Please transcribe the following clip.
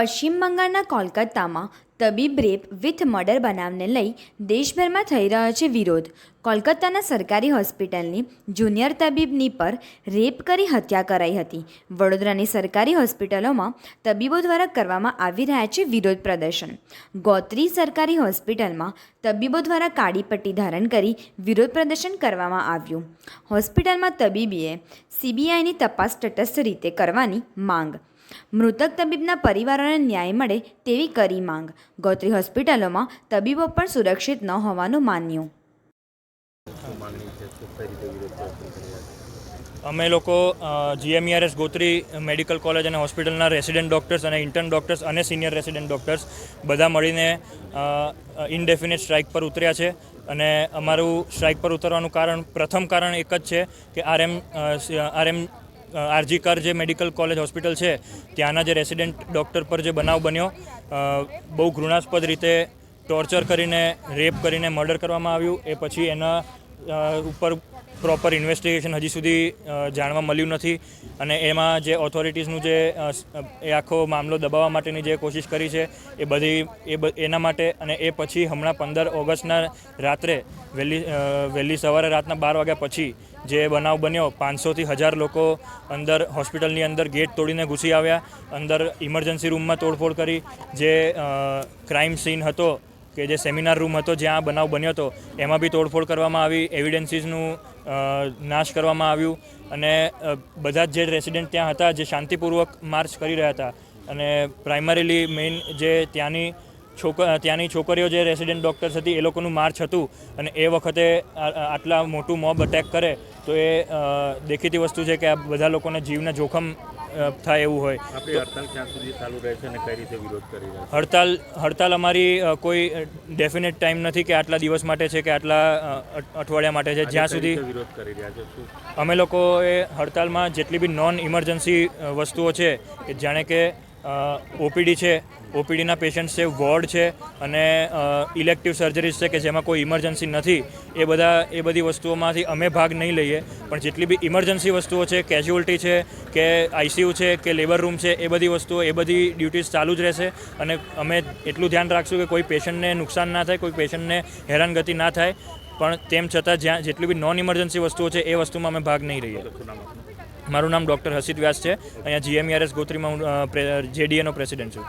પશ્ચિમ બંગાળના કોલકાતામાં તબીબ રેપ વિથ મર્ડર બનાવને લઈ દેશભરમાં થઈ રહ્યો છે વિરોધ. કોલકાતાના સરકારી હોસ્પિટલની જુનિયર તબીબની પર રેપ કરી હત્યા કરાઈ હતી. વડોદરાની સરકારી હોસ્પિટલોમાં તબીબો દ્વારા કરવામાં આવી રહ્યા છે વિરોધ પ્રદર્શન. ગોત્રી સરકારી હોસ્પિટલમાં તબીબો દ્વારા કાળી પટ્ટી ધારણ કરી વિરોધ પ્રદર્શન કરવામાં આવ્યું. હોસ્પિટલમાં તબીબીએ સીબીઆઈની તપાસ તટસ્થ રીતે કરવાની માંગ મૃતક તબીબના પરિવારોને ન્યાય મળે તેવી કરી માંગ. ગોત્રી હોસ્પિટલોમાં તબીબો પણ સુરક્ષિત ન હોવાનું માન્યું. અમે લોકો જીએમઈઆરએસ ગોત્રી મેડિકલ કોલેજ અને હોસ્પિટલના રેસિડેન્ટ ડૉક્ટર્સ અને ઇન્ટર્ન ડૉક્ટર્સ અને સિનિયર રેસિડેન્ટ ડૉક્ટર્સ બધા મળીને ઇનડેફિનેટ સ્ટ્રાઇક પર ઉતર્યા છે. અને અમારું સ્ટ્રાઇક પર ઉતરવાનું કારણ, પ્રથમ કારણ એક જ છે કે આરએમ આરએમ આરજી કર જે મેડિકલ કોલેજ હોસ્પિટલ છે, ત્યાંના જે રેસિડેન્ટ ડૉક્ટર પર જે બનાવ બન્યો બહુ ઘૃણાસ્પદ રીતે ટોર્ચર કરીને, રેપ કરીને મર્ડર કરવામાં આવ્યું. એ પછી એના ઉપર પ્રોપર ઇન્વેસ્ટિગેશન હજી સુધી જાણવા મળ્યું નથી. અને એમાં જે ઓથોરિટીઝનું જે એ આખો મામલો દબાવવા માટેની જે કોશિશ કરી છે, એ બધી, એ એના માટે અને એ પછી હમણાં પંદર ઓગસ્ટના રાત્રે વહેલી વહેલી સવારે રાતના બાર વાગ્યા પછી જે બનાવ બન્યો, પાંચસોથી હજાર લોકો અંદર હોસ્પિટલની અંદર ગેટ તોડીને ઘૂસી આવ્યા, અંદર ઇમરજન્સી રૂમમાં તોડફોડ કરી, જે ક્રાઇમ સીન હતો કે જે સેમિનાર રૂમ હતો જ્યાં બનાવ બન્યો હતો, એમાં બી તોડફોડ કરવામાં આવી, એવિડન્સીસનું નાશ કરવામાં આવ્યું અને બધા જ જે રેસિડેન્ટ ત્યાં હતા, જે શાંતિપૂર્વક માર્ચ કરી રહ્યા હતા અને પ્રાઇમરીલી મેઇન જે ત્યાંની છોક ત્યાંની છોકરીઓ જે રેસિડેન્ટ ડૉક્ટર્સ હતી એ લોકોનું માર્ચ હતું અને એ વખતે આટલા મોટું મોબ અટેક કરે તો એ દેખીતી વસ્તુ છે કે આ બધા લોકોને જીવને જોખમ થાય એવું હોય. હડતાલ ક્યાં સુધી ચાલુ રહેશે અને કઈ રીતે વિરોધ કરી રહ્યા હડતાલ હડતાલ અમારી કોઈ ડેફિનેટ ટાઈમ નથી કે આટલા દિવસ માટે છે કે આટલા અઠવાડિયા માટે છે. જ્યાં સુધી વિરોધ કરી રહ્યા છે? અમે લોકોએ હડતાલમાં જેટલી બી નોન ઇમરજન્સી વસ્તુઓ છે કે જાણે કે ઓપીડી છે. ઓપીડીના પેશન્ટ છે, વોર્ડ છે અને ઇલેક્ટિવ સર્જરીઝ છે કે જેમાં કોઈ ઇમરજન્સી નથી. એ બધા, એ બધી વસ્તુઓમાંથી અમે ભાગ નહીં લઈએ. પણ જેટલી બી ઇમરજન્સી વસ્તુઓ છે, કેઝ્યુઅલ્ટી છે કે આઈસીયુ છે કે લેબર રૂમ છે, એ બધી વસ્તુઓ, એ બધી ડ્યુટીઝ ચાલુ જ રહેશે. અને અમે એટલું ધ્યાન રાખશું કે કોઈ પેશન્ટને નુકસાન ના થાય, કોઈ પેશન્ટને હેરાનગતિ ના થાય. પણ તેમ છતાં જ્યાં જેટલી બી નોન ઇમરજન્સી વસ્તુઓ છે, એ વસ્તુમાં અમે ભાગ નહીં આપનું મારું નામ ડૉક્ટર હસિત વ્યાસ છે. અહીંયા જીએમઈઆરએસ ગોત્રીમાં હું જેડીએનો પ્રેસિડેન્ટ છું.